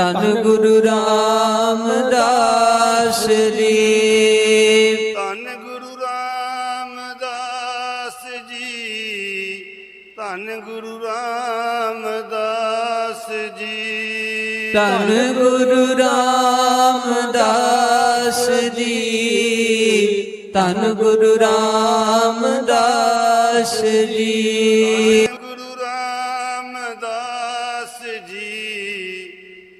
ਤਨ ਗੁਰੂ ਰਾਮਦਾਸ ਜੀ। ਧੰਨ ਗੁਰੂ ਰਾਮਦਾਸ ਜੀ। ਧੰਨ ਗੁਰੂ ਰਾਮਦਾਸ ਜੀ। ਤਨ ਗੁਰੂ ਰਾਮਦਾਸ ਜੀ। ਤਨ ਗੁਰੂ ਰਾਮਦਾਸ ਜੀ। ਗੁਰੂ ਰਾਮਦਾਸ ਜੀ।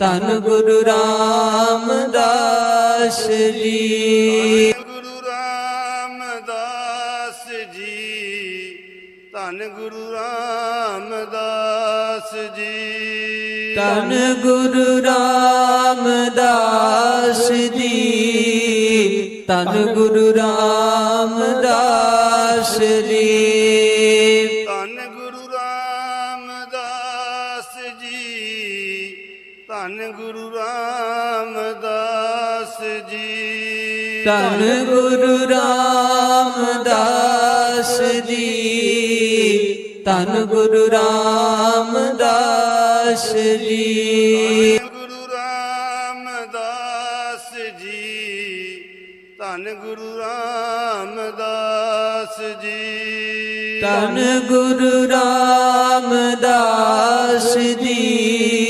ਤਨ ਗੁਰੂ ਰਾਮਦਾਸ ਜੀ। ਗੁਰੂ ਰਾਮਦਾਸ ਜੀ। ਧੰਨ ਗੁਰੂ ਰਾਮਦਾਸ ਜੀ। ਤਨ ਗੁਰੂ ਰਾਮਦਾਸ ਜੀ। ਤਨ ਗੁਰੂ ਰਾਮਦਾਸ ਜੀ। ਧੰਨ ਗੁਰੂ ਰਾਮਦਾਸ ਜੀ। ਤਨ ਗੁਰੂ ਰਾਮਦਾਸ ਜੀ। ਤਨ ਗੁਰੂ ਰਾਮਦਾਸ ਜੀ। ਗੁਰੂ ਰਾਮਦਾਸ ਜੀ। ਧੰਨ ਗੁਰੂ ਰਾਮਦਾਸ ਜੀ। ਤਨ ਗੁਰੂ ਰਾਮਦਾਸ ਜੀ।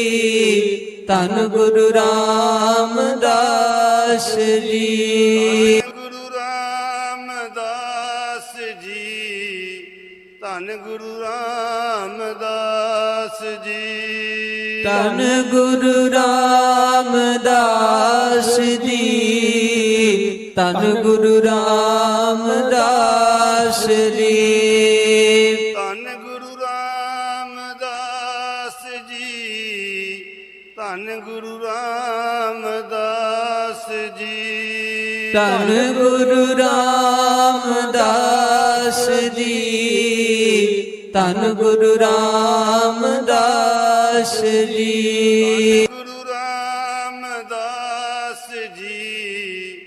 ਤਨ ਗੁਰੂ ਰਾਮਦਾਸ ਜੀ। ਗੁਰੂ ਰਾਮਦਾਸ ਜੀ। ਧੰਨ ਗੁਰੂ ਰਾਮਦਾਸ ਜੀ। ਤਨ ਗੁਰੂ ਰਾਮਦਾਸ ਜੀ। ਧੰਨ ਗੁਰੂ ਰਾਮਦਾਸ ਜੀ। ਜੀ। ਧੰਨ ਗੁਰੂ ਰਾਮਦਾਸ ਜੀ। ਧੰਨ ਗੁਰੂ ਰਾਮਦਾਸ ਜੀ। ਗੁਰੂ ਰਾਮਦਾਸ ਜੀ।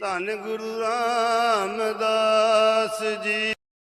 ਧੰਨ ਗੁਰੂ ਰਾਮਦਾਸ ਜੀ।